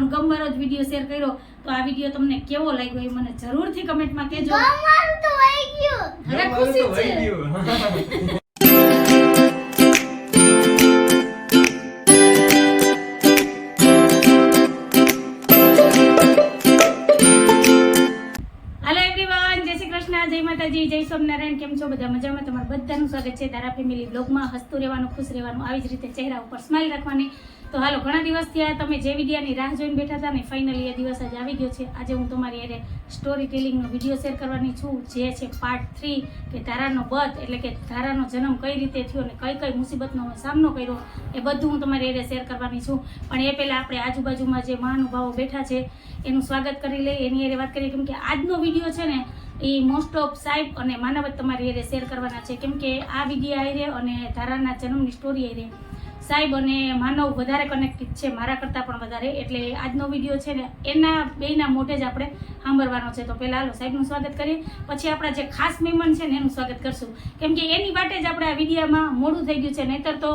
ને ગમવાળો જ video share કર્યો તો આ વીડિયો તમને કેવો લાગ્યો એ મને જરૂરથી કમેન્ટમાં કહેજો. તમારું તો વહી ગયો. અરે ખુશી છે. હાલો એવરીવન જય શ્રી કૃષ્ણ જય માતાજી જય સ્વામિનારાયણ કેમ છો? બધા મજામાં? તમારું બધાનું સ્વાગત છે. તારા ફેમિલી બ્લોગમાં હસતું રહેવાનું ખુશ રહેવાનું આવી જ રીતે ચહેરા ઉપર સ્માઇલ રાખવાની. તો હાલો, ઘણા દિવસથી આ તમે જે વિડીયાની રાહ જોઈને બેઠા હતા ને ફાઇનલી એ દિવસ જ આવી ગયો છે. આજે હું તમારી અરે સ્ટોરી ટેલિંગનો વીડિયો શેર કરવાની છું, જે છે પાર્ટ થ્રી કે ધારાનો બધ એટલે કે ધારાનો જન્મ કઈ રીતે થયો અને કઈ કઈ મુસીબતનો સામનો કર્યો, એ બધું હું તમારી અરે શેર કરવાની છું. પણ એ પહેલાં આપણે આજુબાજુમાં જે મહાનુભાવો બેઠા છે, એનું સ્વાગત કરી લઈએ. એની અરે વાત કરીએ, કેમ કે આજનો વીડિયો છે ને, એ મોસ્ટ ઓફ સાહેબ અને માનવત તમારી અરે શેર કરવાના છે. કેમ કે આ વીડિયો રહે અને ધારાના જન્મની સ્ટોરી આઈ સાહેબ અને માનવ વધારે કનેક્ટેડ છે મારા કરતાં પણ વધારે. એટલે આજનો વીડિયો છે ને એના બેયના મોઢે જ આપણે સાંભળવાનો છે. તો પહેલાં હાલો સાહેબનું સ્વાગત કરીએ. પછી આપણા જે ખાસ મહેમાન છે ને એનું સ્વાગત કરશું. કેમ કે એની માટે જ આપણે આ વિડીયામાં મોડું થઈ ગયું છે. નહીતર તો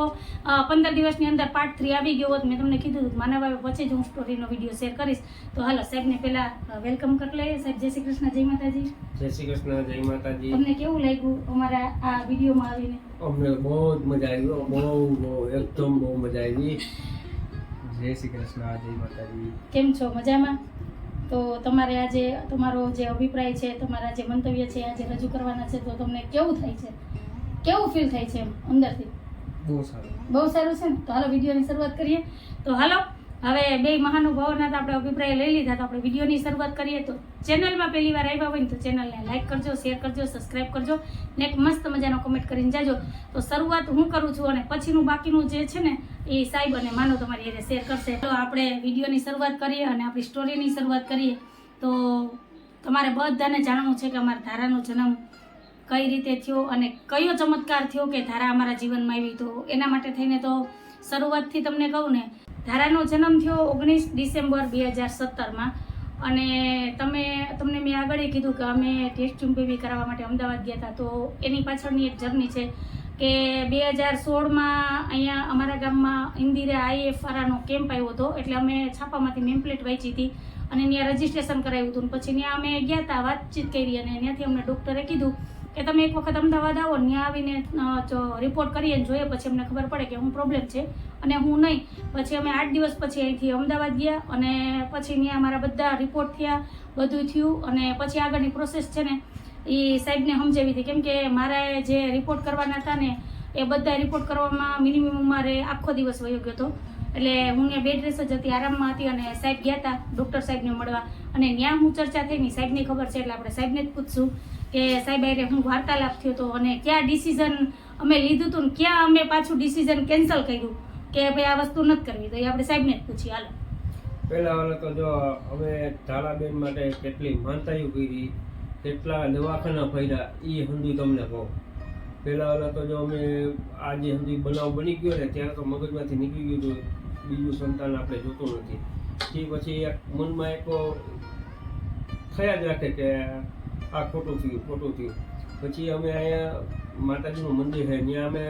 પંદર દિવસની અંદર પાર્ટ થ્રી આવી ગયો હોત. મેં તમને કીધું હતું માનવ આવે પછી જ હું સ્ટોરીનો વીડિયો શેર કરીશ. તો હાલો સાહેબને પહેલાં વેલકમ કરી લઈએ. સાહેબ જય શ્રી કૃષ્ણ જય માતાજી. જય શ્રી કૃષ્ણ જય માતાજી. તમને કેવું લાગ્યું અમારા આ વિડીયોમાં આવીને? અમને બહુ જ મજા આવી. બહુ બહુ એકદમ બહુ મજા આવી. જય શ્રી કૃષ્ણ જય માતાજી. કેમ છો? મજામાં? તો તમારે આજે તમારો જે અભિપ્રાય છે તમારા જે મંતવ્ય છે આજે રજૂ કરવાના છે તો તમને કેવું થાય છે? કેવું ફીલ થાય છે એમ અંદરથી? બહુ સારું. બહુ સારું છે ને? તો હાલો વિડીયોની શરૂઆત કરીએ. તો હાલો હવે બે મહાનુભાવોના તો આપણે અભિપ્રાય લઈ લીધા, તો આપણે વિડીયોની શરૂઆત કરીએ. તો ચેનલમાં પહેલી વાર આવ્યા હોય ને તો ચેનલને લાઈક કરજો, શેર કરજો સબસ્ક્રાઈબ કરજો ને એક મસ્ત મજાનો કમેન્ટ કરીને જાજો. તો શરૂઆત હું કરું છું અને પછીનું બાકીનું જે છે ને, એ સાહેબ અને માનો તમારી એને શેર કરશે. તો આપણે વિડીયોની શરૂઆત કરીએ અને આપણી સ્ટોરીની શરૂઆત કરીએ. તો તમારે બધાને જાણવું છે કે અમારા ધારાનો જન્મ કઈ રીતે થયો અને કયો ચમત્કાર થયો કે ધારા અમારા જીવનમાં આવી. તો એના માટે થઈને તો શરૂઆતથી તમને કહું ને ધારાનો જન્મ થયો ઓગણીસ ડિસેમ્બર બે હજાર સત્તરમાં. અને તમે, તમને મેં આગળ એ કીધું કે અમે ટેસ્ટ ટ્યુબ બેબી કરાવવા માટે અમદાવાદ ગયા હતા. તો એની પાછળની એક જર્ની છે કે બે હજાર સોળમાં અહીંયા અમારા ગામમાં ઇન્દિરા આઈએફ વાળાનો કેમ્પ આવ્યો હતો. એટલે અમે છાપામાંથી મેમ્પલેટ વાંચી હતી અને ત્યાં રજીસ્ટ્રેશન કરાવ્યું હતું. પછી ત્યાં અમે ગયા હતા, વાતચીત કરી અને ત્યાંથી અમને ડૉક્ટરે કીધું કે તમે એક વખત અમદાવાદ આવો ત્યાં આવીને રિપોર્ટ કરીએ ને જોઈએ, પછી અમને ખબર પડે કે હું પ્રોબ્લેમ છે. અને હું નહીં. પછી અમે આઠ દિવસ પછી અહીંથી અમદાવાદ ગયા અને પછી ત્યાં અમારા બધા રિપોર્ટ થયા, બધું થયું અને પછી આગળની પ્રોસેસ છે ને એ સાહેબને સમજાવી હતી. કેમ કે મારે જે રિપોર્ટ કરવાના હતા ને, એ બધા રિપોર્ટ કરવામાં મિનિમમ મારે આખો દિવસ વયો ગયો હતો. એટલે હું ત્યાં બેડ રેસ જ હતી, આરામમાં હતી અને સાહેબ ગયા હતા ડૉક્ટર સાહેબને મળવા. અને ત્યાં હું ચર્ચા થઈ ની સાહેબની ખબર છે, એટલે આપણે સાહેબને જ પૂછશું. કે સાહેબ, અરે હું વાર્તાલાપ થયો હતો અને ક્યાં ડિસિઝન અમે લીધું હતું ને ક્યાં અમે પાછું ડિસિઝન કેન્સલ કર્યું? કે ભાઈ આ વસ્તુ નથી કરવી. તો એ આપણે સાહેબને જ પૂછીએ. હાલો. પહેલાં વાળા તો જો અમે ધારાબેન માટે કેટલી માનતાયું કરી. કેટલા દવાખાના ફર્યા એ હંધુ તમને કહું. પહેલાં વાળા તો જો અમે આ જે હંધુ બનાવ બની ગયો ને, ત્યારે તો મગજમાંથી નીકળી ગયું હતું. બીજું સંતાન આપણે જોતું નથી. તે પછી એક મનમાં એક થયા રાખે કે આ ખોટું થયું ખોટું થયું. પછી અમે અહીંયા માતાજીનું મંદિર છે ત્યાં અમે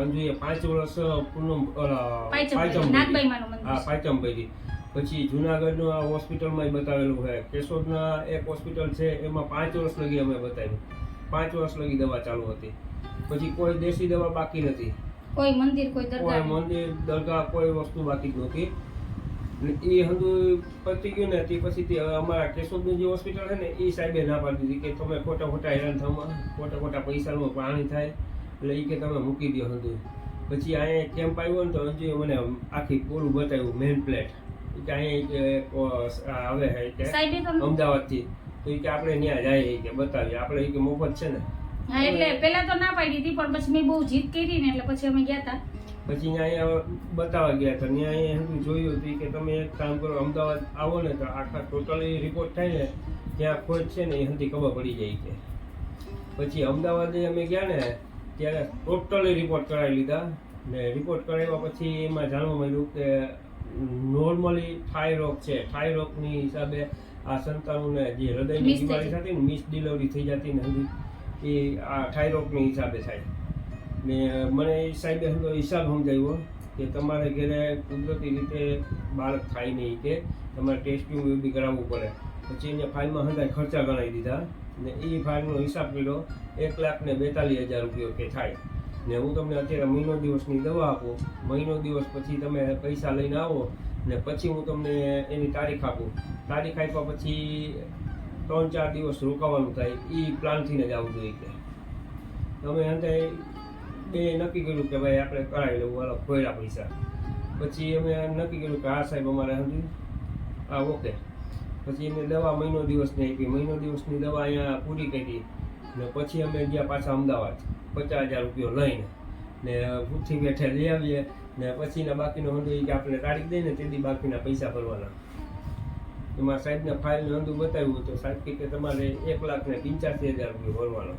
અંજુએ પાંચ વર્ષ પૂનમ હા. પાંચમ પછી જુનાગઢનું આ હોસ્પિટલમાં બતાવેલું છે. કેશોદના એક હોસ્પિટલ છે એમાં પાંચ વર્ષ લગી અમે બતાવ્યું. પાંચ વર્ષ લગી દવા ચાલુ હતી. પછી કોઈ દેશી દવા બાકી નથી. કોઈ મંદિર કોઈ કોઈ દરગાહ મંદિર દરગાહ કોઈ વસ્તુ બાકી જ નહોતી એ હંધુ પતી ગયું ને તે પછી તે અમારા કેશોદની જે હોસ્પિટલ છે ને એ સાહેબે ના પાડી દીધી કે તમે ખોટા ખોટા હેરાન થવામાં ખોટા ખોટા પૈસાનું પાણી થાય એટલે એ કે તમે મૂકી દો હંધુ. પછી અહીંયા કેમ્પ આવ્યો ને તો હંજુએ મને આખી પૂરું બતાવ્યું મેન પ્લેટ કે અહીંયા આવે છે કે અમદાવાદથી. તો એ કે આપણે ત્યાં જાય કે બતાવીએ. આપણે એ કે મફત છે ને. એટલે પેલા તો ના પાડી હતી પણ પછી મેં બહુ જીત કરી ને એટલે પછી અમે ગયા હતા પછી અહીંયા બતાવવા ગયા હતા. ત્યાં અહીંયા હતું જોયું હતું કે તમે એક કામ કરો અમદાવાદ આવો ને તો આખા ટોટલી રિપોર્ટ થાય ને ત્યાં ખોજ છે ને એ હતી ખબર પડી જાય કે. પછી અમદાવાદ અમે ગયા ને ત્યારે ટોટલી રિપોર્ટ કરાવી લીધા ને રિપોર્ટ કરાવ્યા પછી એમાં જાણવા મળ્યું કે નોર્મલી થાઈ રોગ છે. થાઈ રોગની હિસાબે આ સંતાનોને જે હૃદયની બીમારી થતી ને મિસ ડિલિવરી થઈ જતી ને હજી એ આ થાઈ રોગની હિસાબે થાય. ને મને સાહેબે સમજો હિસાબ સમજાવ્યો કે તમારે ઘરે કુદરતી રીતે બાળક થાય નહીં કે તમારે ટેસ્ટિંગ એવું બી કરાવવું પડે. પછી એને ફાઇલમાં હંધાય ખર્ચા ગણાવી દીધા ને એ ફાઇલનો હિસાબ કર્યો એક લાખ ને બેતાલીસ હજાર રૂપિયા કે થાય. ને હું તમને અત્યારે મહિનો દિવસની દવા આપું, મહિનો દિવસ પછી તમે પૈસા લઈને આવો ને પછી હું તમને એની તારીખ આપું. તારીખ આપ્યા પછી ત્રણ ચાર દિવસ રોકાવાનું થાય એ પ્લાનથી જ આવવું જોઈએ કે. તમે અંતે બે નક્કી કર્યું કે ભાઈ આપણે કરાવી લેવું હાલો ખોયડા પૈસા. પછી અમે નક્કી કર્યું કે હા સાહેબ, અમારે સમજી હા, ઓકે. પછી એને દવા મહિનો દિવસની આપી. મહિનો દિવસની દવા અહીંયા પૂરી કરી ને પછી અમે ગયા પાછા અમદાવાદ. પચાસ હજાર રૂપિયો લઈને ને પૂછી બેઠે લઈ આવીએ ને પછીના બાકીનો હંધો એ કે આપણે તારીખ દઈને તેથી બાકીના પૈસા ભરવાના. એમાં સાહેબને ફાઇલ હંધું બતાવ્યું તો સાહેબ કે તમારે એક લાખ ને પંચ્યાસી હજાર રૂપિયો ભરવાનો.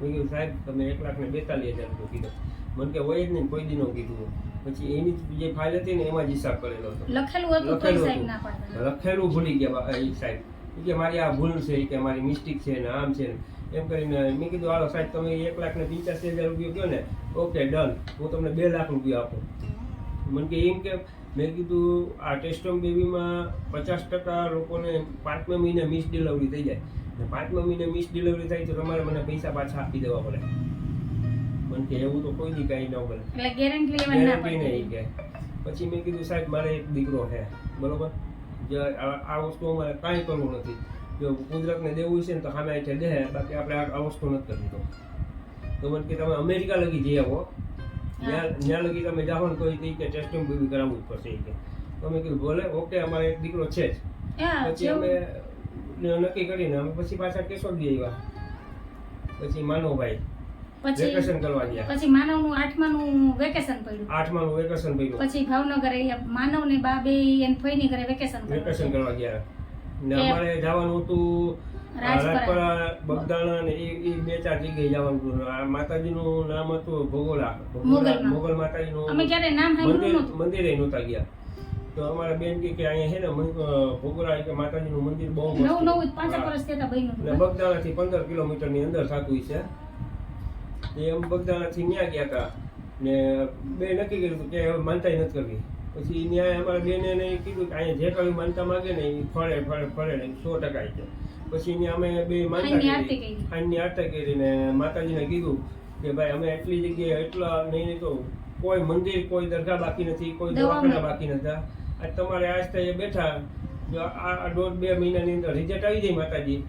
મેં કીધું સાહેબ તમે એક લાખ ને બેતાલીસ હજાર રૂપિયો કીધો. મને કે હોય જ નહીં કોઈ દી કીધું પછી એની જે ફાઇલ હતી ને એમાં જ હિસાબ કરેલો હતો. લખેલું હતું લખેલું ભૂલી ગયા એ સાહેબ. કે મારી આ ભૂલ છે કે મારી મિસ્ટેક છે ને આમ છે ને. એમ કરીને મેં કીધું હાલો સાહેબ તમે એક લાખ ને પંચ્યાસી હજાર રૂપિયા કહો ને ઓકે ડન. હું તમને બે લાખ રૂપિયા આપું. મને કે એમ કે મેં કીધું આ ટેસ્ટોમ બેબીમાં પચાસ ટકા લોકોને પાંચમા મહિને મિસ ડિલિવરી થઈ જાય. ને પાંચમા મહિને મિસ ડિલિવરી થાય તો તમારે મને પૈસા પાછા આપી દેવા પડે. મને કે એવું તો કોઈ દી કાંઈ ન બને. એટલે ગેરંટી લેવા ના ગેરંટી નહીં પડતી કે. પછી મેં કીધું સાહેબ મારે એક દીકરો છે. બરોબર? જો આ આ વસ્તુ અમારે કાંઈ કરવું નથી. જો કુદરતને દેવું છે ને તો સામે આઠે દે બાકી આપણે આ આ વસ્તુ નથી કરવી તો. તો મને કે તમે અમેરિકા લગી જઈ આવો. ત્યાં ત્યાં લગી તમે જાઓ ને તો એ કહે કે ટેસ્ટિંગ બેબી કરાવવું જ પડશે એ કે. તો અમે કીધું ભલે ઓકે અમારે એક દીકરો છે જ. હા પછી જેવું અમે નક્કી કરીને અમે પછી પાછા કેશોદ ગયા આવ્યા. પછી માનવભાઈ પછી વેકેશન કરવા ગયા. પછી માનવનું આઠમાનું વેકેશન પડ્યું. આઠમાનું વેકેશન પડ્યું. પછી ભાવનગર માનવ ને બાબે એન ફઈની ઘરે વેકેશન વેકેશન કરવા ગયા. ને અમારે જવાનું હતું રાજપરા. બગદાણા ને એ બે ચાર જગ્યાએ જવાનું હતું. આ માતાજીનું નામ હતું ભોગોલા. ભોગોલા. મોગલ માતાજીનું અમે ક્યારે નામ મંદિરે નહોતા ગયા. તો અમારા બેન કે અહીંયા છે ને ભોગરા કે માતાજીનું મંદિર બહુ નવ નવું પાંચ વર્ષ થયા ને હતું બગદાણાથી પંદર કિલોમીટરની અંદર થતું છે. એ બગદાણા થી ત્યાં ગયા હતા ને બે નક્કી કર્યું હતું કે હવે માનતા નથી કરવી. પછી ન્યાય અમારા બેને એને કીધું કે અહીંયા જે કઈ માનતા માંગે ને એ ફળે ફળે ફળે ને સો ટકા જાય પછી ત્યાં અમે બે માનતા ખાંડની આરતી કરીને માતાજીને કીધું કે ભાઈ અમે એટલી જગ્યાએ એટલા નહીં તો કોઈ મંદિર કોઈ દરગાહ બાકી નથી કોઈ દવાખાના. દવાખાના બાકી નથી. આજ તમારે આજ એ બેઠા જો આ દોઢ બે મહિનાની અંદર રિઝલ્ટ આવી જાય માતાજી.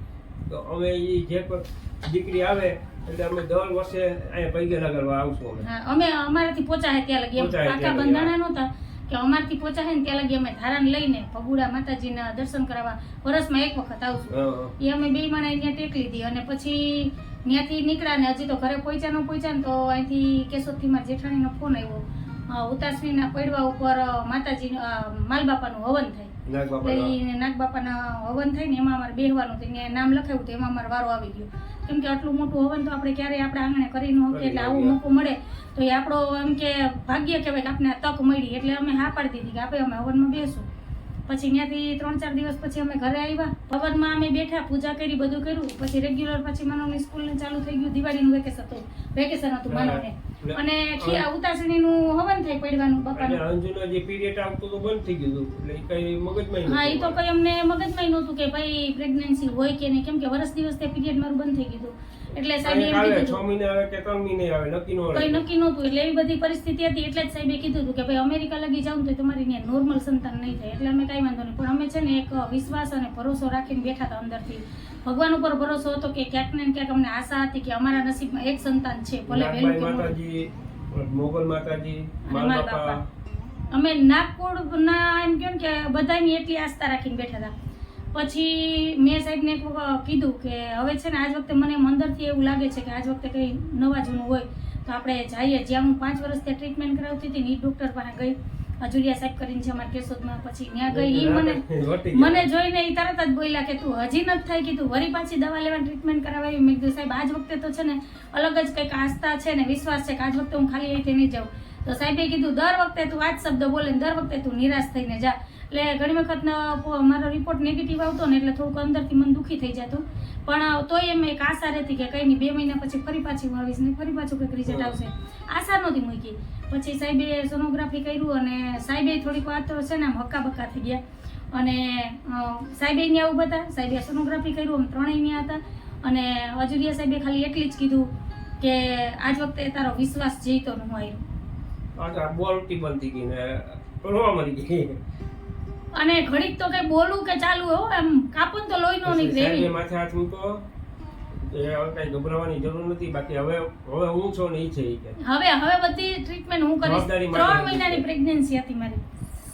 તો અમે એ જે દીકરી આવે એટલે અમે દર વર્ષે અહીંયા પૈગેલા કરવા આવશું અમે. અમે અમારાથી પહોંચાય ત્યાં લગી લગી, બંધાણા નહોતા કે અમારથી પહોંચાય ને ત્યાં લગી અમે ધારણ લઈને ભગુડા માતાજીના દર્શન કરવા વર્ષમાં એક વખત આવશું. એ અમે બે માણા ત્યાં ટેક લીધી અને પછી ત્યાંથી નીકળ્યા ને હજી તો ઘરે પહોંચ્યા ન પહોંચ્યા ને તો અહીંથી કેશોદથી મારા જેઠાણીનો ફોન આવ્યો. ઉતાસણીના પડવા ઉપર માતાજી અ, માલબાપાનું હવન થાય. નાગ બાપાના નાગબાપાના હવન થાય ને એમાં અમારે બેહવાનું ત્યાં નામ લખાવ્યું તો એમાં અમારે વારો આવી ગયો. કેમ કે આટલું મોટું હવન તો આપણે ક્યારેય આપણે આંગણે કરી ન શકીએ એટલે આવું મોકો મળે. તો એ આપણો એમ કે ભાગ્ય કહેવાય કે આપણે તક મળી. એટલે અમે હા પાડી દીધી કે આપણે અમે હવનમાં બેસું. પછી ત્યાંથી ત્રણ ચાર દિવસ પછી અમે ઘરે આવ્યા. હવનમાં અમે બેઠા પૂજા કરી બધું કર્યું. પછી રેગ્યુલર પછી માનવની સ્કૂલને ચાલુ થઈ ગયું. દિવાળીનું વેકેશન હતું. વેકેશન હતું માનવને અને ઉતાસણીનું હવન થાય પડવાનું અને અંજુનો જે પીરિયડ આવતો તો બંધ થઈ ગયું હતું. એટલે કઈ મગજમાં હા એ તો કઈ અમને મગજમાં નહોતું કે ભાઈ પ્રેગ્નન્સી હોય કે નહીં. કેમ કે વર્ષ દિવસ તે પીરિયડ મારું બંધ થઈ ગયું એટલે સાહેબ એમ કીધું છ મહિને આવે કે ત્રણ મહિને આવે નક્કી નો કઈ નક્કી નહોતું. એટલે એવી બધી પરિસ્થિતિ હતી એટલે જ સાહેબે કીધું હતું કે ભાઈ અમેરિકા લગી જાવ તો તમારી ત્યાં નોર્મલ સંતાન નહીં થાય. એટલે અમે કઈ વાંધો નહીં. પણ અમે છે ને એક વિશ્વાસ અને ભરોસો રાખીને બેઠા હતા અંદરથી. ભગવાન ઉપર ભરોસો હતો કે ક્યાંક ને ક્યાંક અમને આશા હતી કે અમારા નસીબમાં એક સંતાન છે ભલે વહેલું માતાજી મોગલ માતાજી બાપા. અમે નાગપુરના એમ કેમ કે બધાની એટલી આસ્થા રાખીને બેઠા હતા. પછી મેં સાહેબને એક કીધું કે હવે છે ને આજ વખતે મને અંદરથી એવું લાગે છે કે આજ વખતે કંઈ નવા જૂનું હોય તો આપણે જઈએ. જ્યાં હું પાંચ વર્ષ ત્યાં ટ્રીટમેન્ટ કરાવતી હતી ને એ ડૉક્ટર પાસે ગઈ. અજુરિયા સાહેબ કરીને છે અમારા કેશોદમાં પછી ત્યાં ગઈ એ મને મને જોઈને એ તરત જ બોલ્યા કે તું હજી નથી થાય કીધું વરી પાછી દવા લેવા ટ્રીટમેન્ટ કરાવી મેં કીધું સાહેબ આજ વખતે તો છે ને અલગ જ કંઈક આસ્થા છે ને વિશ્વાસ છે કે આજ વખતે હું ખાલી અહીંથી નહીં જાઉં. તો સાહેબે કીધું દર વખતે તું આ જ શબ્દ બોલે દર વખતે તું નિરાશ થઈને જા. એટલે ઘણી વખત મારો રિપોર્ટ નેગેટિવ આવતો ને એટલે થોડુંક અંદરથી મન દુઃખી થઈ જતું. પણ તોય એમ એક આશા રહેતી કે કંઈ નહીં બે મહિના પછી ફરી પાછી હું આવીશ ને ફરી પાછું કંઈક રિઝલ્ટ આવશે. આશા નહોતી મૂકી. પછી સાહેબે સોનોગ્રાફી કર્યું અને સાહેબે થોડીક વાર તો છે ને આમ હક્કા બક્કા થઈ ગયા. અને સાહેબે ત્યાં ઊભા હતા. સાહેબે સોનોગ્રાફી કર્યું અમે ત્રણેય ત્યાં હતા. અને અજુરિયા સાહેબે ખાલી એટલી જ કીધું કે આજ વખતે તારો વિશ્વાસ જીતો હું આવ્યો બોલતી બનતી ગઈ ને મળી ગઈ. અને ઘડીક તો કઈ બોલું કે ચાલુ હો એમ કાપો તો લોહી નો નીકળે માથે હાથ મૂકો. એ હવે કઈ ગભરાવાની જરૂર નથી બાકી હવે હવે હું છો ને ઈ છે કે. હવે હવે બધી ટ્રીટમેન્ટ હું કરીશ. ત્રણ મહિનાની પ્રેગ્નન્સી હતી મારી.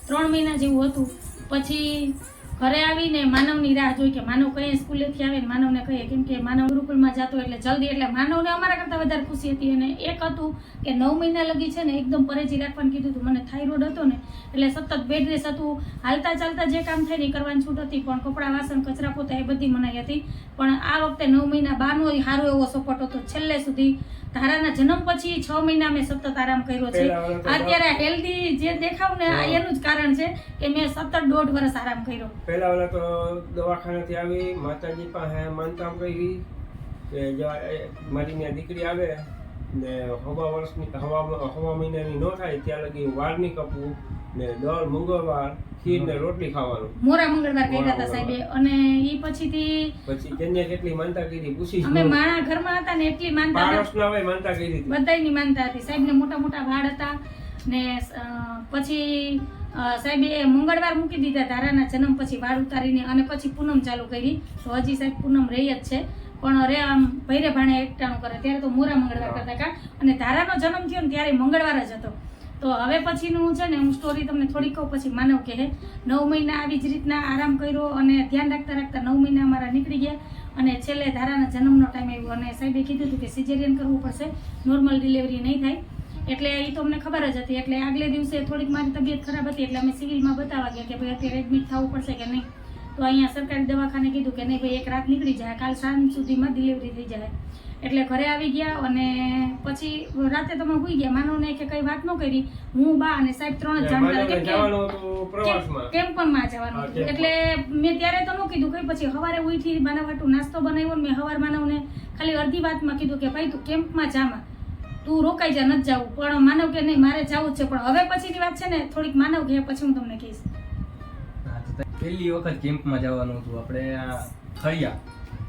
ત્રણ મહિના જેવું હતું. પછી ઘરે આવીને માનવની રાહ જોઈ કે માનવ કઈ સ્કૂલેથી આવે માનવને કહીએ. કેમ કે માનવ ગુરુકુળમાં જતો એટલે જલ્દી એટલે માનવને અમારા કરતાં વધારે ખુશી હતી. અને એક હતું કે નવ મહિના લગી છે ને એકદમ પરેજી રાખવાનું કીધું હતું. મને થાઇરોઇડ હતો ને એટલે સતત બેડ રેસ હતું. હાલતા ચાલતા જે કામ થાય ને એ કરવાની છૂટ હતી. પણ કપડાં વાસણ કચરા પોતા એ બધી મનાઈ હતી. પણ આ વખતે નવ મહિના બારનો સારો એવો સપોર્ટ હતો. છેલ્લે સુધી ધારાના જન્મ પછી છ મહિના મેં સતત આરામ કર્યો છે. અત્યારે હેલ્ધી જે દેખાવ ને આ એનું જ કારણ છે કે મેં સતત દોઢ વર્ષ આરામ કર્યો. પહેલા ઓલા તો દવાખાનેથી આવી માતાજી પાસે માનતા કરી કે જો મારી ત્યાં દીકરી આવે ને હવા વર્ષની હવા હવા મહિનાની ન થાય ત્યાં લગી વારની કપવું ને દર મંગળવાર ખીર ને રોટલી ખાવાનું. મોરા મંગળવાર કર્યા હતા સાહેબ સાહેબે. અને ઈ પછીથી પછી જેને કેટલી માનતા કરી પૂછી અમે માણા ઘરમાં હતા ને એટલી માનતા પારસના હોય માનતા કરી હતી. બધાયની માનતા હતી. સાહેબને મોટા મોટા વાળ હતા ને પછી સાહેબે મંગળવાર મૂકી દીધા ધારાના જન્મ પછી વાળ ઉતારીને અને પછી પૂનમ ચાલુ કરી. તો હજી સાહેબ પૂનમ રહી જ છે. પણ રે આમ ભૈરે ભાણે એકટાણું કરે. ત્યારે તો મોરા મંગળવાર કરતા કા અને ધારાનો જન્મ થયો ને ત્યારે મંગળવાર જ હતો. તો હવે પછીનું છે ને, હું સ્ટોરી તમને થોડી કહું, પછી માનવ કહે. નવ મહિના આવી જ રીતના આરામ કર્યો અને ધ્યાન રાખતા રાખતા નવ મહિના અમારા નીકળી ગયા. અને છેલ્લે ધારાના જન્મનો ટાઈમ આવ્યો. અને સાહેબે કીધું હતું કે સિઝેરિયન કરવું પડશે. નોર્મલ ડિલિવરી નહીં થાય. એટલે એ તો અમને ખબર જ હતી. એટલે આગલે દિવસે થોડીક મારી તબિયત ખરાબ હતી એટલે અમે સિવિલમાં બતાવવા ગયા કે ભાઈ અત્યારે એડમિટ થવું પડશે કે નહીં. તો અહીંયા સરકારી દવાખાને કીધું કે નહીં ભાઈ એક રાત નીકળી જાય કાલ સાંજ સુધીમાં ડિલિવરી થઈ જાય. એટલે ઘરે આવી ગયા અને પછી રાતે તમે હોઈ ગયા. માનવને કે કઈ વાત ન કરી. હું બા અને સાહેબ ત્રણ જ જાણતા કેમ કે જવાનું કેમ્પમાં જવાનું હતું. એટલે મેં ત્યારે તો ન કીધું કઈ પછી સવારે ઉઠી બનાવટું નાસ્તો બનાવ્યો મેં સવાર માનવને ખાલી અડધી વાતમાં કીધું કે ભાઈ તું કેમ્પમાં જામાં. તું રોકાઈ જા નથી જવું. પણ માનવ કે નહીં મારે જવું જ છે. પણ હવે પછીની વાત છે ને થોડીક માનવ કે પછી હું તમને કહીશ. પહેલી વખત કેમ્પમાં જવાનું હતું. આપણે આ ખળિયા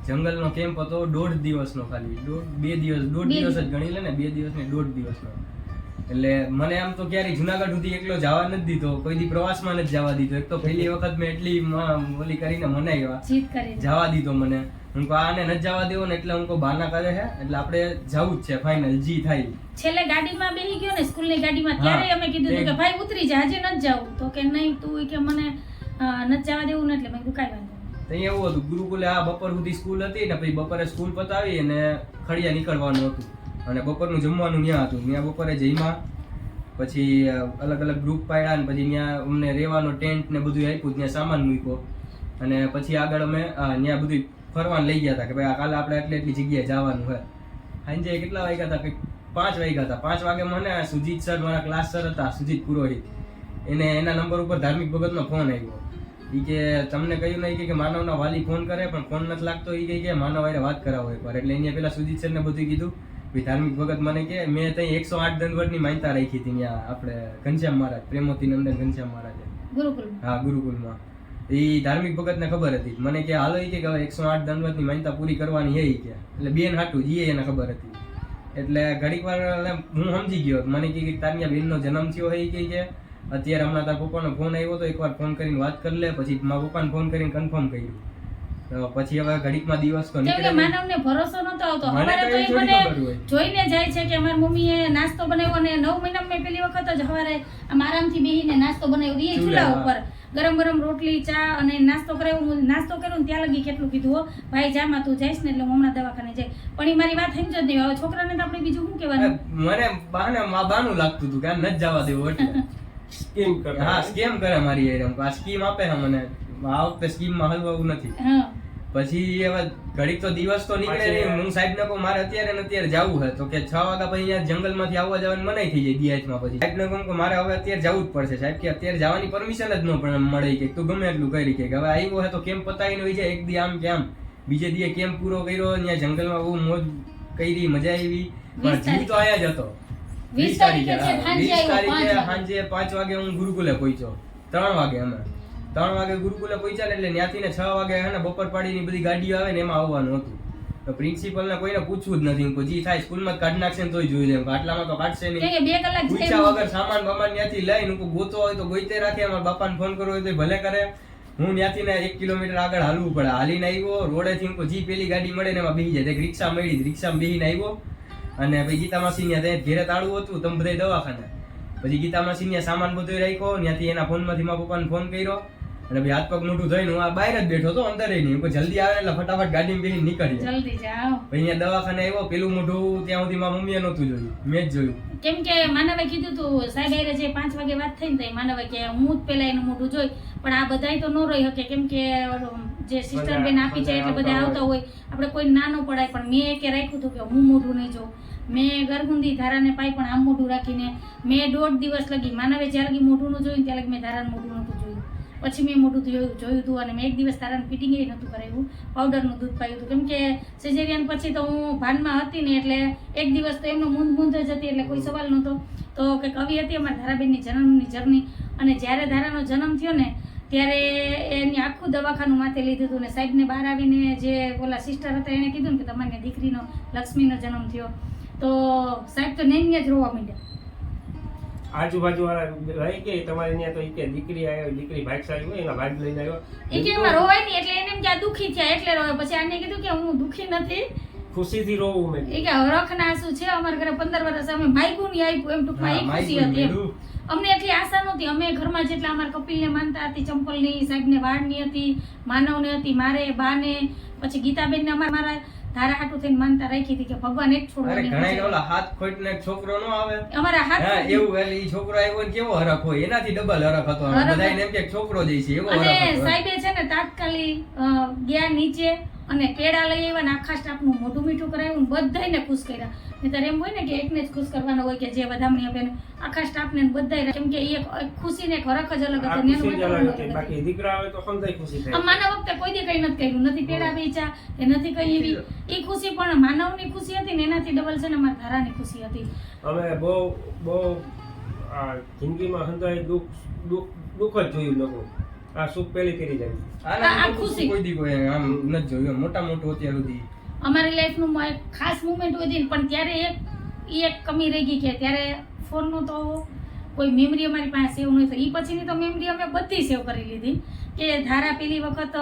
જંગલનો કેમ્પ હતો દોઢ દિવસનો ખાલી. દોઢ બે દિવસ દોઢ દિવસ જ ગણી લે ને બે દિવસ ને દોઢ દિવસનો. એટલે મને આમ તો ક્યારેય જુનાગઢ સુધી એકલો જવા નથી દીધો. કોઈ દી પ્રવાસમાં નથી જવા દીધો. એક તો પહેલી વખત મેં એટલી ઓલી કરીને મનાવ્યા. જવા દીધો મને. હું કહું આને નથી જવા દેવો ને એટલે હું કહું બાના કરે છે એટલે આપણે જવું જ છે ફાઇનલ જી થાય. છેલ્લે ગાડીમાં બેહી ગયો ને સ્કૂલની ગાડીમાં ત્યારે અમે કીધું કે ભાઈ ઉતરી જા આજે નથી જવું. તો કે નહીં તું કે મને નથી જવા દેવું ને એટલે મેં કીધું કાંઈ વાંધો. અહીંયા એવું હતું ગુરુકુલે આ બપોર સુધી સ્કૂલ હતી ને પછી બપોરે સ્કૂલ પતાવી અને ખડિયા નીકળવાનું હતું. અને બપોરનું જમવાનું ત્યાં હતું. ત્યાં બપોરે જઈમાં પછી અલગ અલગ ગ્રુપ પાડ્યા ને પછી ત્યાં અમને રહેવાનો ટેન્ટ ને બધું આપ્યું ત્યાં સામાન મૂક્યો. અને પછી આગળ અમે ત્યાં બધું ફરવાનું લઈ ગયા હતા કે ભાઈ આ કાલે આપણે એટલી એટલી જગ્યાએ જવાનું હોય. સાંજે કેટલા વાગ્યા હતા? કંઈક પાંચ વાગ્યા હતા. પાંચ વાગે મને સુજીત સર મારા ક્લાસ સર હતા સુજીત પુરોહિત. એને એના નંબર ઉપર ધાર્મિક ભગતનો ફોન આવ્યો ઈ કે તમને કહ્યું નહીં કે માનવના વાલી ફોન કરે પણ ફોન નથી લાગતો. એ કહે કે માનવ હારે વાત કરાવો એકવાર એટલે એને પેલા સુજીત સરને બધું કીધું. ધાર્મિક ભગત મને કે મેં ત્યાં એકસો આઠ દંડવટની માન્યતા રાખી હતી ત્યાં આપણે ઘનશ્યામ મહારાજ પ્રેમોતી નંદન ઘનશ્યામ મહારાજે. હા ગુરુકુલમાં. એ ધાર્મિક ભગતને ખબર હતી. મને કે હાલો કે એકસો આઠ દંડવતની માન્યતા પૂરી કરવાની હે કે. એટલે બેન હાટું જીએ એને ખબર હતી. એટલે ઘડીક વાર હું સમજી ગયો મને કે તારી બેનનો જન્મ થયો હોય કે કે. અત્યારે હમણાં તારા પપ્પાનો ફોન આવ્યો તો એકવાર ફોન કરીને વાત કરી લે પછી મારા પપ્પાને ફોન કરીને કન્ફર્મ કર્યું. પછી હવે ઘડીકમાં દિવસ તો નીકળે. માનવને ભરોસો નતો આવતો. અમારે તો એ મને જોઈને જાય છે કે અમારી મમ્મીએ નાસ્તો બનાવ્યો અને નવ મહિનામાં મેં પેલી વખત જ હવારે આમ આરામથી બેહીને નાસ્તો બનાવ્યો. એ ચૂલા ઉપર. ગરમ ગરમ રોટલી ચા અને નાસ્તો કરાવ્યો હું નાસ્તો કર્યો ને ત્યાં લગી કેટલું કીધું હો. ભાઈ જામાં તું જઈશ ને એટલે હું હમણાં દવાખાને જાય પણ એ મારી વાત સમજ જ નહીં. હવે છોકરાને તો આપણે બીજું શું કહેવાનું? મને બાને મા બાનું લાગતું હતું કે આમ નથી જવા દેવું એટલે. સ્કીમ કરે. હા સ્કીમ કરે મારી. આ સ્કીમ આપે ને મને. આ વખતે સ્કીમમાં હલવાવું નથી. હા. પછી હવે ઘડીક તો દિવસ તો નીકળે નહીં. હું સાહેબ ને કહું મારે અત્યારે ને અત્યારે જવું છે. તો કે છ વાગ્યા પછી અહીંયા જંગલમાંથી આવવા જવાની મનાઈ થઈ જાય દિયાચમાં પછી. સાહેબ ને કહું કે મારે હવે અત્યારે જવું જ પડશે. સાહેબ કે અત્યારે જવાની પરમિશન જ ન પણ મળે કે તું ગમે એટલું કરી કે. હવે આવ્યો હે તો કેમ પતાવી હોય છે એક દી આમ કે આમ. બીજે દીએ કેમ પૂરો કર્યો? ત્યાં જંગલમાં બહુ મોજ કરી મજા આવી. પણ જીવ તો આયા જ હતો. વીસ તારીખે વીસ તારીખે સાંજે પાંચ વાગે હું ગુરુકુલે પહોંચ્યો. ત્રણ વાગે અમે. ત્રણ વાગે ગુરુકુલે પહોંચ્યા ને એટલે ત્યાંથી ને છ વાગે હે ને બપોર પાડીની બધી ગાડીઓ આવે ને એમાં આવવાનું હતું. તો પ્રિન્સિપલને કોઈને પૂછવું જ નથી જે થાય સ્કૂલમાં કાઢ નાખશે ને તોય જોઈ લે આટલામાં તો કાઢશે નહીં. બે કલાક પૂછ્યા વગર સામાન બામાન ત્યાંથી લઈને હું ગોતો હોય તો ગોઈતે રાખે અમારા બાપાને ફોન કરવો હોય તો ભલે કરે. હું ત્યાંથી ને એક કિલોમીટર આગળ હાલવું પડે. હાલીને આવ્યો રોડેથી હું જી પેલી ગાડી મળે ને એમાં બેસી જાય. રિક્ષા મળી રિક્ષામાં બેસીને આવ્યો. અને પછી ગીતા માસી ત્યાં ઘેરે તાળું હતું તમે બધા દવાખાને. પછી ગીતા માસી ત્યાં સામાન બધો રાખ્યો ત્યાંથી એના ફોનમાંથી મારા પપ્પાને ફોન કર્યો. અને ભાઈ હાથ પગ મોટું થઈને હું આ બહાર જ બેઠો હતો અંદર નહીં. હું જલ્દી આવે એટલે ફટાફટ ગાડી બેસીને નીકળી જલ્દી જાઓ. ભાઈ અહીંયા દવાખાને આવ્યો પેલું મોઢું ત્યાં સુધી મારા મમ્મીએ નહોતું જોયું. મેં જ જોયું. કેમ કે માનવે કીધું તું સાહેબ આરે જે પાંચ વાગે વાત થઈ ને તઈ માનવે કે હું જ પેલા એનું મોઢું જોઈ પણ આ બધાય તો ન રહી શકે. કેમ કે જે સિસ્ટર બેન આપી જાય એટલે બધા આવતા હોય. આપણે કોઈ નાનો પડાય પણ મેં કે રાખ્યું હતું કે હું મોઢું નહીં જોઉં. મેં ગરગુંદી ધારાને પાઈ પણ આમ મોઢું રાખીને મેં દોઢ દિવસ લગી માનવે જ્યારે લગી મોઢું ન જોયું ત્યાં લગી મેં ધારાનું મોઢું નહોતું જોયું. પછી મેં જોયું જોયું હતું અને મેં એક દિવસ તારાનું ફિટિંગ એ નહોતું કરાવ્યું. પાવડરનું દૂધ પાયું હતું. કેમ કે સિઝેરિયન પછી તો હું ભાનમાં હતી ને એટલે એક દિવસ તો એમનો મૂંધ મૂંધ જ હતી એટલે કોઈ સવાલ નહોતો. તો કે કવિ હતી અમારા ધારાબેનની જન્મની જર્ની. અને જ્યારે ધારાનો જન્મ થયો ને, ત્યારે એની આખું દવાખાનું માથે લીધું હતું ને સાહેબને બહાર આવીને જે ઓલા સિસ્ટર હતા એણે કીધું ને કે તમારી દીકરીનો લક્ષ્મીનો જન્મ થયો. તો સાહેબ તો નૈન્ય જ રોવા માંડ્યા. આજુબાજુ વાળા રહી કે તમારે ત્યાં તો એ કે દીકરી આવ્યો દીકરી ભાગશાળી હોય એના ભાગ લઈને આવ્યો. એ કે એમાં રોવાય નહીં એટલે એને એમ કે દુખી થયા એટલે રોવે. પછી આને કીધું કે હું દુખી નથી. ખુશીથી રોવું મેં. એ કે હરખના આંસુ છે અમારા ઘરે પંદર વર્ષ અમે ભાઈકું ની આપ્યું એમ ટૂંકમાં એ ખુશી હતી એમ. અમને એટલી આશા નહોતી. અમે ઘરમાં જેટલા અમારા કપિલને માનતા હતી ચંપલની સાહેબને વાળની હતી માનવને હતી મારે બાને પછી ગીતાબેનને અમારા ધારા હાટુ થઈને માનતા રાખી હતી કે ભગવાન એક અરે ઘણા. ઓલા હાથ ખોટને છોકરો નો આવે. અમારા હા હાથ એવું એટલે ઈ છોકરો આવ્યો ને કેવો હરખ હોય? એનાથી ડબલ હરખ હતો. બધાને એમ કે છોકરો જ છે એવો અને હરખ હતો. સાહેબે છે ને તાત્કાલિક ગયા નીચે અને પેડા લઈ આવ્યા ને આખા સ્ટાફનું મોઢું મીઠું કરાવ્યું ને ખુશ કર્યા. નહીંતર એમ હોય ને કે એકને જ ખુશ કરવાનો હોય કે જે વધામણી આપે આખા સ્ટાફને ને બધાય કેમ કે એક ખુશીને એક હરખ જ અલગ ને જ એનું હતી. બાકી દીકરા આવે તો સમજાય ખુશી થાય. માનવ વખતે કોઈ દી કઈ નથી કર્યું. નથી પેડા વેચા કે નથી કઈ એવી. એ ખુશી પણ માનવની ખુશી હતી ને એનાથી ડબલ છે ને મારા ધારાની ખુશી હતી. હવે બહુ બહુ આ જિંદગીમાં સમજાય દુઃખ દુઃખ દુઃખ જ જોયું લોકો. આ સુખ પેલી કરી જાય આ ખુશી. કોઈ દી કોઈ આમ નથી જોયું. મોટા મોટું અત્યાર સુધી અમારી લાઈફનું એક ખાસ મુમેન્ટ હતી પણ ત્યારે એક એક કમી રહી ગઈ કે ત્યારે ફોનનું તો કોઈ મેમરી અમારી પાસે સેવ નહીં થઈ. એ પછીની તો મેમરી અમે બધી સેવ કરી લીધી કે ધારા પેલી વખત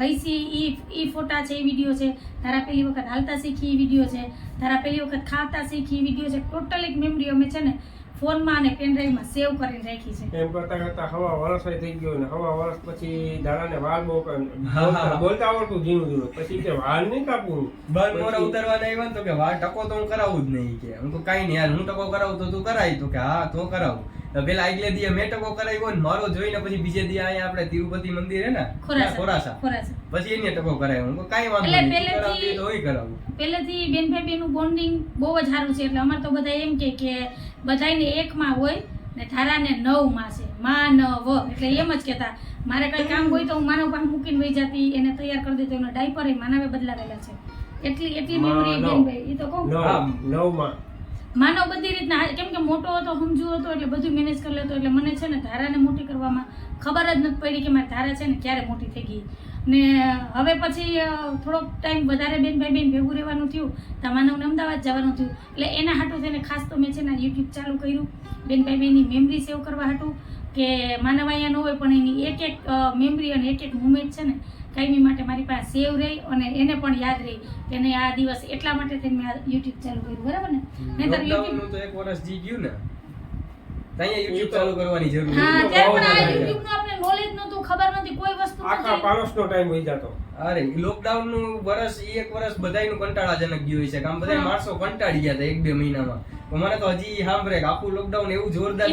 હૈસી ઈ ઈ ફોટા છે એ વીડિયો છે. ધારા પેલી વખત હાલતા શીખી એ વીડિયો છે. ધારા પેલી વખત ખાતા શીખી વીડિયો છે. ટોટલ એક મેમરી અમે છે ને ફોનમાં અને પેનડ્રાઈવમાં સેવ કરીને રાખી છે. એમ કરતા કરતા હવા વરસ થઈ ગયો ને હવા વરસ પછી દાડાને વાળ બહુ. બોલતા- આવડતું ઝીણું ઝીણું પછી કે વાળ નહીં કાપવું બર મોરા ઉતારવાના આવ્યા ને તો કે વાળ ટકો તો હું કરાવું જ નહીં કે. હું તો કાંઈ નહીં યાર હું ટકો કરાવું તો તું કરાય. તો કે હા તો કરાવું. પેલા આગલે દી મેં ટકો કરાવ્યો ને મારો જોઈને પછી બીજે દી અહીંયા આપણે તિરુપતિ મંદિર હે ને? ખોરાસા પછી એને ટકો કરાવ્યો. હું કાંઈ વાંધો નહીં. કરાવતી તો હોય કરાવું. પહેલેથી બેન ભાઈનું બોન્ડિંગ બહુ જ સારું છે. એટલે અમારે તો બધા એમ કે કે બધાયને એકમાં હોય ને થારાને નવમાં છે. માનવ. એટલે એમ જ કહેતા. મારે કંઈ કામ હોય તો હું માનવ પાસે મૂકીને વહી જતી એને તૈયાર કરી દેતો. એનો ડાયપર એ માનવે બદલાવેલા છે. એટલી એટલી મેમરી. બેન ભાઈ એ તો કહું. નવમાં. માનવ બધી રીતના કેમ કે મોટો હતો, સમજુ હતો, એટલે બધું મેનેજ કરી લેતો, એટલે મને છે ને ધારાને મોટી કરવામાં ખબર જ નથી પડી કે મારી ધારા છે ને ક્યારે મોટી થઈ ગઈ. ને હવે પછી થોડોક ટાઈમ વધારે બેન ભાઈ બેન ભેગું રહેવાનું થયું, તો માનવને અમદાવાદ જવાનું થયું. એટલે એના હાટું થઈને ખાસ તો મેં છે ને યુટ્યુબ ચાલુ કર્યું. બેન ભાઈ બેનની મેમરી સેવ કરવા હાટું, કે માનવ અહીંયા ન હોય, પણ એની એક એક મેમરી અને એક એક મુમેન્ટ છે ને કાયમી માટે મારી પાસે સેવ રહી અને એને પણ યાદ રહી કે નહીં આ દિવસ એટલા માટે થઈને મેં યુટ્યુબ ચાલુ કર્યું બરાબર ને? નહીતર લોકડાઉન યુટ્યુબનું તો એક વર્ષ જી ગયું ને. અહીંયા યુટ્યુબ ચાલુ કરવાની જરૂર હા ત્યારે પણ આ યુટ્યુબનું આપણે નોલેજ નહોતું ખબર નથી કોઈ વસ્તુ આખા નથી. પારસનો ટાઈમ હોઈ જતો. અરે લોકડાઉનનું વર્ષ એક વર્ષ બધાયનું કંટાળાજનક ગયું છે કામ બધા માણસો કંટાળી ગયા હતા એક બે મહિનામાં. મને તો હજી સાંભળે આખું લોકડાઉન એવું જોરદાર.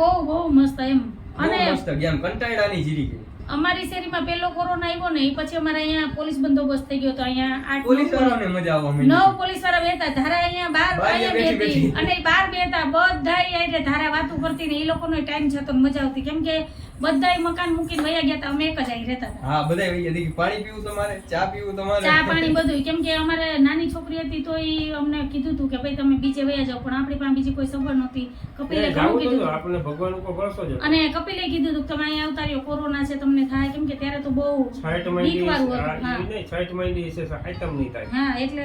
બહુ બહુ મસ્ત એમ. અને મસ્ત ગયા કંટાળાની જીરી ગઈ. અમારી શેરીમાં પહેલો કોરોના આવ્યો ને એ પછી અમારે અહીંયા પોલીસ બંદોબસ્ત થઈ ગયો તો અહીંયા આઠ પોલીસ વાળાને મજા આવવા માંડી. નવ પોલીસવાળા બેતા ધારા અહીંયા બાર અહીંયા બેઠી. અને બાર બેતા બધાય આઈને ધારા વાત કરતી ને એ લોકોનો ટાઈમ જતો મજા આવતી. કેમ કે બધાય મકાન મૂકીને વયા ગયા હતા અમે એક જ અહીં રહેતા હતા હા બધા વયા ગયા. પાણી પીવું તમારે ચા પીવું તમારે? ચા પાણી બધું કેમ કે અમારે નાની છોકરી હતી તો એ અમને કીધું હતું કે ભાઈ તમે બીજે વયા જાઓ પણ આપણી પાસે બીજી કોઈ સગવડ નહોતી. કપિલે ઘણું કીધું. આપણે ભગવાન ઉપર ભરોસો છે અને કપિલે કીધું હતું કે તમે અહીંયા આવતા રહ્યો કોરોના છે તમને થાય. કેમ કે ત્યારે તો બહુ છાંઠ માંડી, હતું. હા છાંઠ માંડી છે, આઈટમ નહીં થાય. હા એટલે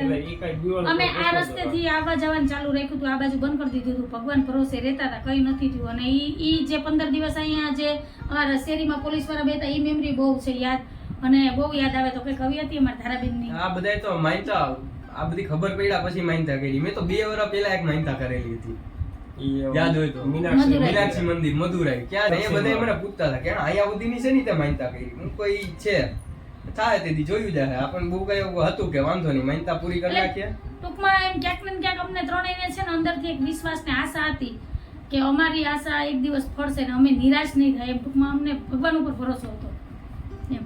અમે આ રસ્તેથી આવવા જવાનું ચાલુ રાખ્યું હતું આ બાજુ બંધ કરી દીધું હતું ભગવાન ભરોસે રહેતા હતા કઈ નથી થયું. અને ઈ ઈ જે પંદર દિવસ અહીંયા જે શેરીમાં પોલીસવાળા બેતા એ મેમરી બહુ છે યાદ. અને બહુ યાદ આવે તો કઈ કવિ હતી અમારા ધારાબેનની? આ બધાય તો માનતા આ બધી ખબર પડ્યા પછી માનતા કરી. મેં તો બે વર્ષ પહેલા એક માનતા કરેલી હતી. યાદ હોય તો. મીનાક્ષી મીનાક્ષી મંદિર મધુરાઈ. ક્યાં એ બધા મને પૂછતા હતા કે અહીંયા સુધીની છે ની તે માનતા કરી? હું કોઈ છે. થાય તેથી જોયું જાય આપણને બહુ કઈ એવું હતું કે વાંધો નહીં માનતા પૂરી કરી નાખીએ. ટૂંકમાં એમ ક્યાંક ને ક્યાંક અમને ત્રણેયને છે ને અંદરથી એક વિશ્વાસ ને આશા હતી. કે અમારી આશા એક દિવસ ફળશે ને અમે નિરાશ નહીં થાય એમ ટૂંકમાં અમને ભગવાન ઉપર ભરોસો હતો. એમ.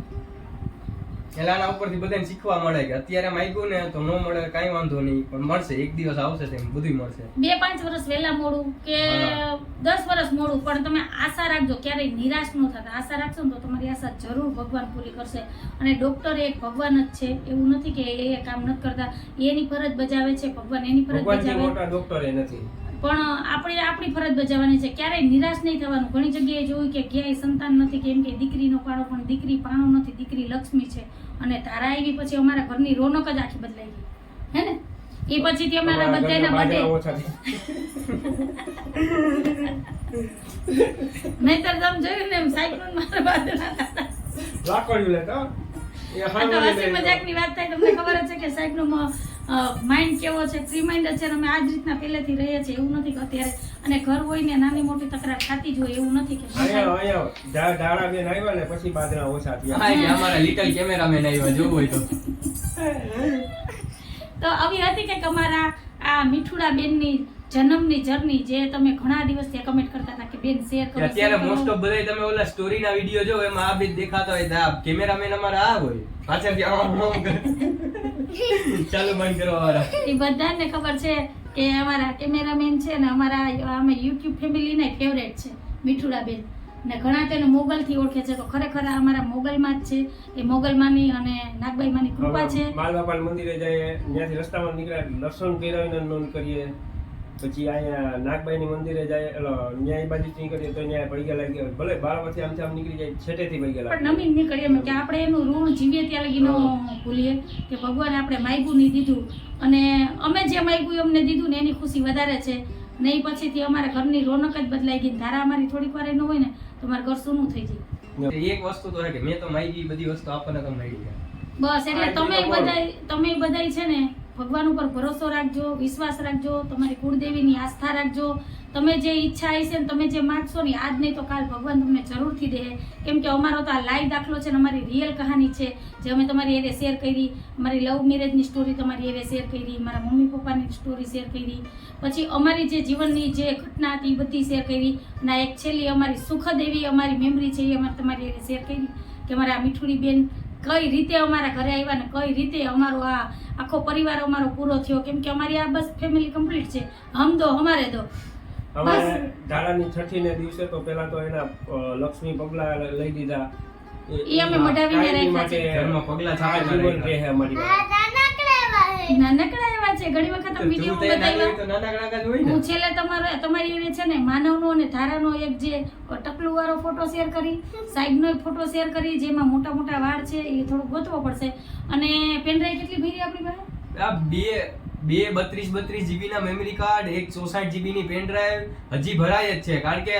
ઉપરથી બધાને શીખવા મળે કે અત્યારે માંગ્યું ને તો ન મળે કાંઈ વાંધો નહીં પણ મળશે એક દિવસ આવશે તેમ બધું મળશે. બે પાંચ વર્ષ વહેલા મોડું કે દસ વર્ષ મોડું પણ તમે આશા રાખજો ક્યારેય નિરાશ ન થતા. આશા રાખશો ને તો તમારી આશા જરૂર ભગવાન પૂરી કરશે. અને ડોક્ટર એક ભગવાન જ છે એવું નથી કે એ કામ નથી કરતા. એની ફરજ બજાવે છે ભગવાન એની ફરજ બજાવે. મોટા ડોક્ટર એ નથી. પણ આપણે આપણી ફરજ બજાવવાની છે. ક્યારેય નિરાશ નહીં થવાનું. ઘણી જગ્યાએ જોયું કે ક્યાંય સંતાન નથી કેમ કે દીકરીનો પાણો પણ દીકરી પાણો નથી દીકરી લક્ષ્મી છે. અને તારા આવી પછી અમારા ઘરની રોનક જ આખી બદલાઈ ગઈ. હે ને? એ પછી અમારા અમારા બધાના બધે નહીતર તમે જોયું ને એમ સાયકલોન મારા બાદ હતા. લેતા તો. મજાકની વાત થાય તમને ખબર જ છે કે સાયકલોમાં માઇન્ડ કેવો છે? ફ્રી માઇન્ડ છે અમે આ જ રીતના પહેલેથી રહીએ છીએ એવું નથી કે અત્યારે અને ઘર હોય ને નાની મોટી તકરાર ખાતી જ હોય એવું નથી કે ઢાળા બેન આવ્યા ને પછી બાજરા ઓછા થયા. અમારા લિટલ કેમેરામેન આવ્યા જોવું હોય તો. તો આવી હતી કે અમારા આ મીઠુડા બેનની જન્મની જર્ની જે તમે ઘણા દિવસથી કમેન્ટ કરતા હતા કે બેન શેર કરો અત્યારે મોસ્ટ ઓફ બધાય તમે ઓલા સ્ટોરી ના વીડિયો જો એમાં આ બી દેખાતા હોય આ કેમેરામેન અમારા આ હોય. પાછળથી આમ આમ ચાલુ બંધ કરવા વાળા એ બધાને ખબર છે કે અમારા કેમેરામેન છે ને અમારા અમે યુટ્યુબ ફેમિલીના ફેવરેટ છે મીઠુડા બેન ને ઘણા તેને મોગલથી ઓળખે છે તો ખરેખર આ અમારા મોગલમાં જ છે. એ મોગલમાંની અને નાગબાઈમાંની કૃપા છે. માલ બાપાના મંદિરે જઈએ ત્યાંથી રસ્તામાં નીકળ્યા દર્શન કર્યા વિના નોંધ કરીએ. પછી અહીંયા નાગબાઈની મંદિરે જાય એટલે ન્યાય બાજુ નીકળીએ તો ન્યાય પડી ગયા લાગી ભલે બાર આમથી આમ નીકળી જાય છેટેથી પડી ગયા પણ નમીન નીકળીએ કે આપણે એનું ઋણ જીવીએ ત્યાં લગી ન ભૂલીએ કે ભગવાન આપણે માગ્યું નહીં દીધું. અને અમે જે માગ્યું અમને દીધું ને એની ખુશી વધારે છે. નહીં પછીથી અમારા ઘરની રોનક જ બદલાઈ ગઈ ધારા અમારી થોડીક વાર ન હોય ને તો અમારું ઘર સૂનું થઈ જાય. એક વસ્તુ તો છે કે મેં તો માગી બધી વસ્તુ આપણને તો મળી બસ એટલે તમે એ બધાય તમે બધાય છે ને ભગવાન ઉપર ભરોસો રાખજો, વિશ્વાસ રાખજો, તમારી કુળદેવીની આસ્થા રાખજો. તમે જે ઈચ્છા હશે ને તમે જે માગશો ને આજ નહીં તો કાલ ભગવાન તમને જરૂરથી દે. કેમ કે અમારો તો આ લાઈવ દાખલો છે ને અમારી રિયલ કહાની છે. જે અમે તમારી એરે શેર કરી, અમારી લવ મેરેજની સ્ટોરી તમારી એરે શેર કરી, મારા મમ્મી પપ્પાની સ્ટોરી શેર કરી. પછી અમારી જે જીવનની જે ઘટના હતી એ બધી શેર કરી. અને એક છેલ્લી અમારી સુખદ એવી અમારી મેમરી છે એ અમારે તમારી એરે શેર કરી. કે અમારા મીઠુડી બેન કઈ રીતે અમારા ઘરે આવ્યા ને કઈ રીતે અમારો આ આખો પરિવાર અમારો પૂરો થયો કેમ કે અમારી આ બસ ફેમિલી કમ્પ્લીટ છે હમ દો હમારે દો હવે ધારાની છઠ્ઠી ને દિવસે તો પેલા તો એના લક્ષ્મી પગલા લઈ દીધા એ અમે મઢાવીને રાખ્યા છે. પગલાં. રહે અમારી. નાનકડા એવા એવા છે ઘણી વખત તો વીડિયો તે બતાવ્યા. હું છેલ્લે તમારો તમારી એને છે ને માનવનો અને ધારાનો એક જે ટકલું વાળો ફોટો શેર કરી સાઈડનો એક ફોટો શેર કરી જેમાં મોટા મોટા વાળ છે એ થોડુંક ગોતવો પડશે. અને પેનડ્રાઈવ કેટલી ભરી આપણી પાસે? આ બે બે બત્રીસ બત્રીસ જીબી ના મેમરી કાર્ડ એક ચોસાઠ જીબી ની પેન ડ્રાઈવ હજી ભરાય જ છે. કારણ કે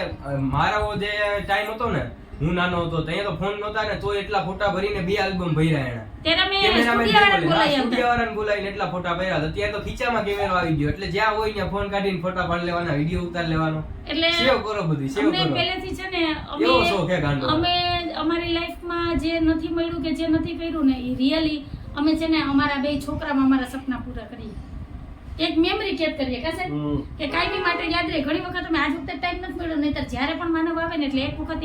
મારો જે ટાઈમ હતો ને હું નાનો હતો ત્યાં તો ફોન નહોતા ને તો એટલા ફોટા ભરીને બે આલ્બમ ભર્યા એના એટલા ફોટા ભર્યા તો ખીચામાં કેમેરો આવી ગયો એટલે જ્યાં હોય ત્યાં ફોન કાઢીને ફોટા પાડી લેવાના વીડિયો ઉતાર લેવાનો. એટલે સેવ કરો બધું સેવ કરો. પહેલેથી છે ને એવો શોખ હે ગાંડો. અમે અમે અમારી લાઈફમાં જે નથી મળ્યું કે જે નથી કર્યું ને એ રિયલી અમે છે ને અમારા બે છોકરામાં અમારા સપના પૂરા કરીએ. એક મેમરી કેદ કરીએ કશે છે? કે કાયમી માટે યાદ રહે. ઘણી વખત અમે આજ વખતે ટાઈમ નથી મળ્યો નહીતર જ્યારે પણ માનવ આવે ને એટલે એક વખત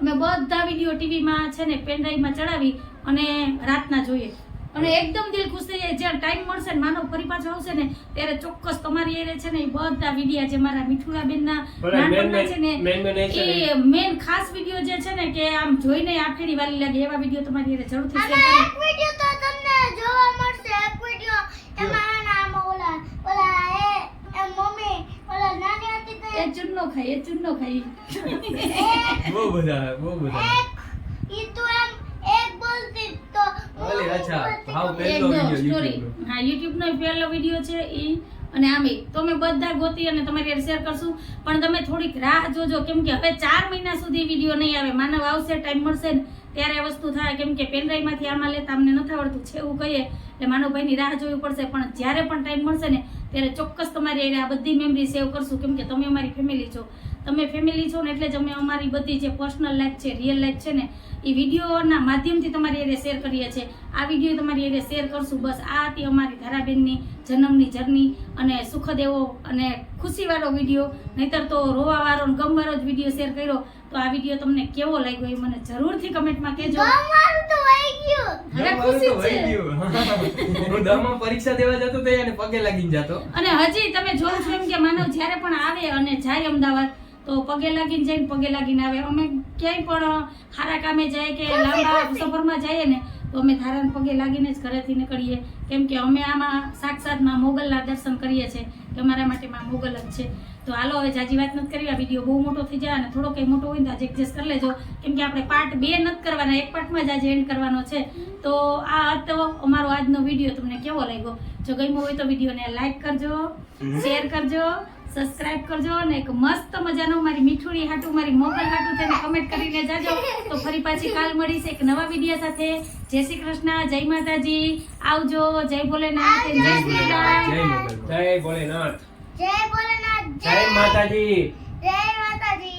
અમે બધા વીડિયો ટીવીમાં છે ને પેનડ્રાઈવમાં ચડાવી અને રાતના જોઈએ. અને એકદમ દિલ ખુશ થઈ જાય જ્યારે ટાઈમ મળશે ને માનવ ફરી પાછો આવશે ને ત્યારે ચોક્કસ તમારી એરે છે ને એ બધા વિડીયા જે મારા મીઠુરાબેનના નાનપણના છે ને એ મેન ખાસ વીડિયો જે છે ને કે આમ જોઈને આફેડી વાલી લાગે એવા વીડિયો તમારી એરે જરૂરથી શેર એક વીડિયો તો તમને જોવા મળશે એક વિડિયો એમાં નામ ઓલા ઓલા એ એ મમ્મી ઓલા નાની હતી તો એ ચૂનો ખાય એ ચૂનો ખાય. બહુ બધા બહુ બધા. ઈ તો એમ એક બોલતી તો. હું ઓલે, અચ્છા, ભાવ પહેલો વિડિયો સ્ટોરી હા YouTube નો પહેલો વીડિયો છે ઈ. અને આમે તો અમે બધા ગોતી અને તમારી શેર કરશું. પણ તમે થોડીક રાહ જોજો કેમ કે હવે ચાર મહિના સુધી વીડિયો નહીં આવે. માનવ આવશે ટાઈમ મળશે ને ત્યારે આ વસ્તુ થાય. કેમ કે પેનડ્રાઈવમાંથી આમાં લેતા અમને નથી આવડતું. છે એવું કહીએ એટલે માનવભાઈની રાહ જોવી પડશે. પણ જ્યારે પણ ટાઈમ મળશે ને ત્યારે ચોક્કસ તમારી આ બધી મેમરી સેવ કરશું. કેમ કે તમે અમારી ફેમિલી છો. તમે ફેમિલી છો ને એટલે જ અમે અમારી બધી જે પર્સનલ લાઈફ છે રિયલ લાઈફ છે ને, એ વિડીયોના માધ્યમથી તમારી એરે શેર કરીએ છીએ. આ વીડિયો તમારી એરે શેર કરશું. બસ આ હતી અમારી ધારાબેનની જન્મની જર્ની અને સુખદ એવો અને ખુશીવાળો વીડિયો. નહીતર તો રોવાવાળો ગમવાળો જ વીડિયો શેર કર્યો. તો આ વીડિયો તમને કેવો લાગ્યો એ મને જરૂરથી કમેન્ટમાં કહેજો. પરીક્ષા દેવા જતો તો એને પગે લાગીને જતો. અને હજી તમે જોવો છો એમ કે માનવ જ્યારે પણ આવે અને જાય અમદાવાદ તો પગે લાગીને જઈને પગે લાગીને આવે. અમે ક્યાંય પણ સારા કામે જાય કે લાંબા સફરમાં જઈએ ને તો અમે ધારાને પગે લાગીને જ ઘરેથી નીકળીએ. કેમ કે અમે આમાં સાક્ષાતમાં મોગલના દર્શન કરીએ છીએ. કે અમારા માટે માં મોગલ જ છે. તો હાલો હવે જાજી વાત નથી કરવી આ વીડિયો બહુ મોટો થઈ જાય અને થોડો કંઈ મોટો હોય તો આજે એડજસ્ટ કરી લેજો. કેમ કે આપણે પાર્ટ બે નથી કરવાના એક પાર્ટમાં જ આજે એન્ડ કરવાનો છે. તો આ હતો અમારો આજનો વીડિયો. તમને કેવો લાગ્યો? જો ગમ્યો હોય તો વિડીયોને લાઈક કરજો શેર કરજો. સબસ્ક્રાઇબ કરજો અને એક મસ્ત મજાનો મારી મીઠુડી હાટુ મારી મોગલ હાટુ તેને કમેન્ટ કરીને જાજો. તો ફરી પાછી કાલ મળીશ એક નવા વીડિયો સાથે. જય શ્રી કૃષ્ણ જય માતાજી. આવજો જય ભોલેનાથ જય શ્રી જય ભોલેનાથ. જય ભોલેનાથ જય માતાજી. જય માતાજી.